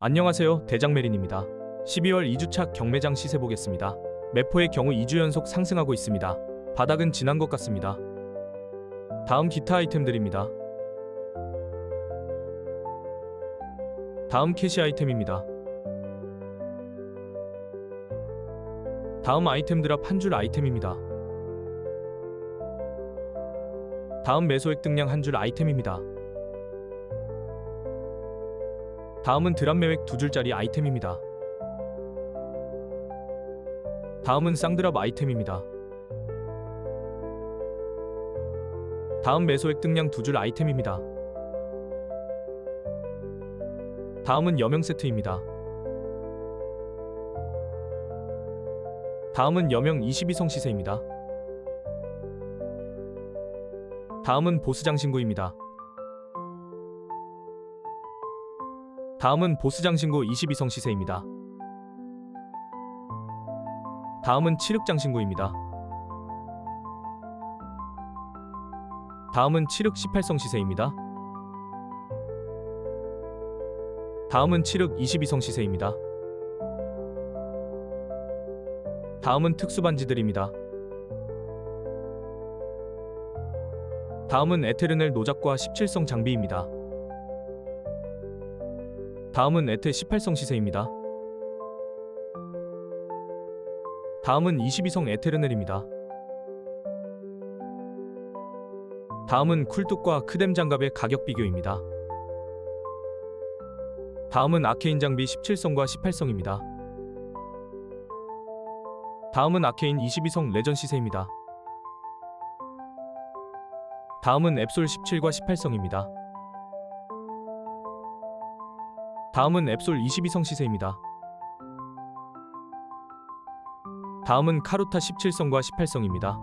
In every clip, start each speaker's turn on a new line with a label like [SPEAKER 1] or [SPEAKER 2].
[SPEAKER 1] 안녕하세요. 대장메린입니다. 12월 2주차 경매장 시세 보겠습니다. 매포의 경우 2주 연속 상승하고 있습니다. 바닥은 지난 것 같습니다. 다음 기타 아이템들입니다. 다음 캐시 아이템입니다. 다음 아이템 드랍 한줄 아이템입니다. 다음 매소액 등량 한 줄 아이템입니다. 다음은 드랍 매획 두 줄짜리 아이템입니다. 다음은 쌍드랍 아이템입니다. 다음 매소액 등량 두 줄 아이템입니다. 다음은 여명 세트입니다. 다음은 여명 22성 시세입니다. 다음은 보스 장 신고입니다. 다음은 보스장 신고 22성 시세입니다. 다음은 7흑장 신고입니다. 다음은 7흑 18성 시세입니다. 다음은 7흑 22성 시세입니다. 다음은 특수 반지들입니다. 다음은 에테르넬 노작과 17성 장비입니다. 다음은 에테 18성 시세입니다. 다음은 22성 에테르넬입니다. 다음은 쿨뚝과 크뎀 장갑의 가격 비교입니다. 다음은 아케인 장비 17성과 18성입니다. 다음은 아케인 22성 레전 시세입니다. 다음은 앱솔 17과 18성입니다. 다음은 앱솔 22성 시세입니다. 다음은 카루타 17성과 18성입니다.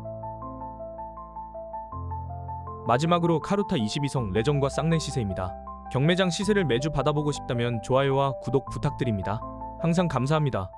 [SPEAKER 1] 마지막으로 카루타 22성 레전과 쌍렌 시세입니다. 경매장 시세를 매주 받아보고 싶다면 좋아요와 구독 부탁드립니다. 항상 감사합니다.